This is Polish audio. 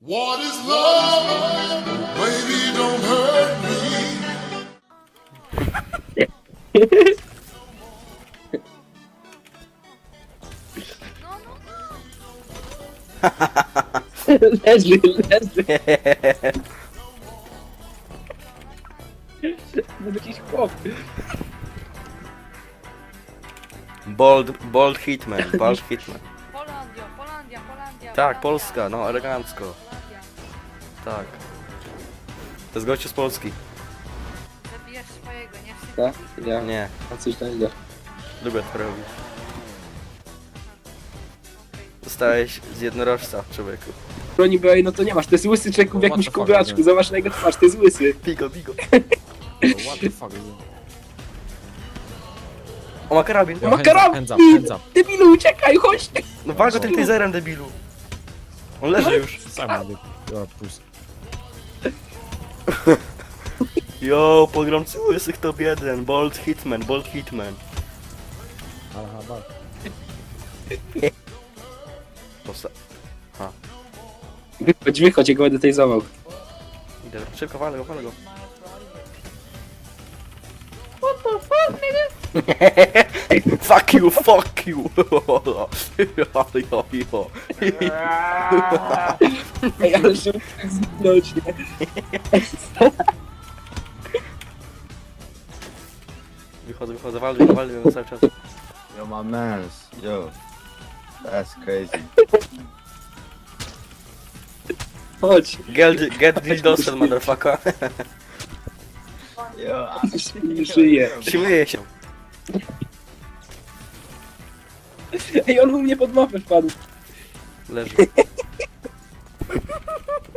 What is love? Baby, don't hurt me. Leży, leży. No jakiś chłop. Bold, bold hitman, bold hitman. Polandia, Polandia, Polandia. Tak. Polska, no, elegancko. Tak. To jest gościu z Polski. Zabijesz swojego, nie Tak? Ja. Nie, A coś takiego. lubię to robić. Zostałeś z jednorożca, człowieku. Broni byłej, no to nie masz, to jest łysy człowieku w What jakimś the fuck, kubraczku, nie? zobacz na jego twarz, to jest łysy. Bigo, bigo. What the fuck? O, ma karabin. Ma hands up, karabin! hands up, hands up. Debilu, uciekaj, chodź! No walcz go tym taserem, debilu. On leży już. Sam your pussy. Yo, pogromcy łysych top 1. Bold hitman, bold hitman. Ale chyba. Posta... Wychodź, wychodź, jak go będę tejzował. Idę, szybko, walę go, walę go. fuck you, fuck you! jo, jo. Ej, ale żeby tak zginąć, nie? Wychodzę, wychodzę, go, walę go cały czas. Yo, my mans. Yo, that's crazy. Chodź. Get, get dildosem, motherfucker. Yo, Nie żyje. Śmieję się. Ej, on u mnie pod mapę wpadł. Leży.